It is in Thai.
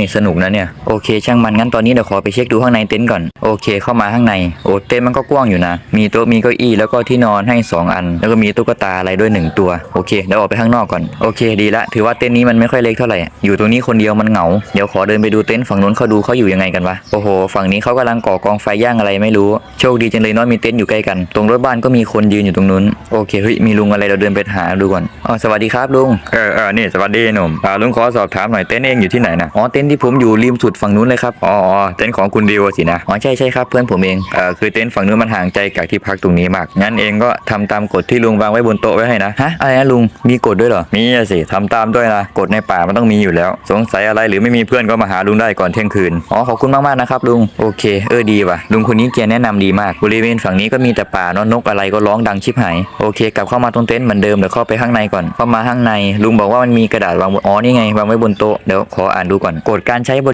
นี่สนุกนะเนี่ยโอเค ช่างมันงั้นตอนนี้เดี๋ยวขอไปเช็คดูข้างในเต็นท์ก่อนโอเค เข้ามาข้างในโอ้เต็นท์มันก็กว้างอยู่นะ มีโต๊ะมีเก้าอี้แล้วก็ที่นอนให้สองอัน แล้วก็มีตุ๊กตาอะไรด้วยหนึ่งตัวโอเคเดี๋ยวออกไปข้างนอกก่อนโอเค ดีละถือว่าเต็นท์นี้มันไม่ค่อยเล็กเท่าไหร่อยู่ตรงนี้คนเดียวมันเหงาเดี๋ยวขอเดินไปดูเต็นท์ฝั่งนู้นเขาดูเขาอยู่ยังไงกันวะโอ้โหฝั่งนี้เขากำลังก่อกองไฟย่างอะไรไม่รู้โชคดีจังเลยเน้อยมีเต็นท์อยู่ใกล้กัน ตรงรถบ้านก็มีคนยืนอยู่ตรงนู้นโอเคเฮ้ยมีลุงอะไรเราเดินไปหาดูก่อนอ๋อสวัสดีครับลุงเออเออนี่สวัสดีหนุ่มอ่าลุงขอสอบถามหน่อยเต้นท์เองอยู่ที่ไหนนะอ๋อเต็นนท์ที่ผมอยู่ริมสุดฝั่งนู้นเลยครับอ๋อเต้นท์ของคุณดิวสินะอ๋อใช่ใช่ครับเพื่อนผมเองเออคือเต็นท์ฝั่งนู้นมันห่างใจจากที่พักตรงนี้มากงั้นเองก็ทำตามกฎที่ลุงวางไว้บนโต๊ะไว้ให้นะฮะอะไรนะลุงมีกฎด้วยเหรอมีสิทำตามด้วยนะกฎในป่ามันต้องมีอยู่แล้ว สงสัยอะไรหรือไม่มีเพื่อนก็มาหาลุงได้ก่อนเที่ยงคืนอ๋อขอบคุณมากๆนะครับลุงโอเคเออดีว่ะลุงคนนี้แกแนะนำดีมากบริเวณฝั่งนี้ก็มีแต่ป่าเนอะนกอะไรก็ร้องดังชิบหายโอเค กลับเข้ามาตรงเต็นท์เหมือนเดิมเดี๋ยวเข้าไปข้างในก่อนเข้ามาข้างในลุงบอกว่ามันมีกระดาษวางอ๋อนี่ไงวางไว้บนโต๊ะเดี๋ยวขออ่านดูก่อนกฎการใช้บริ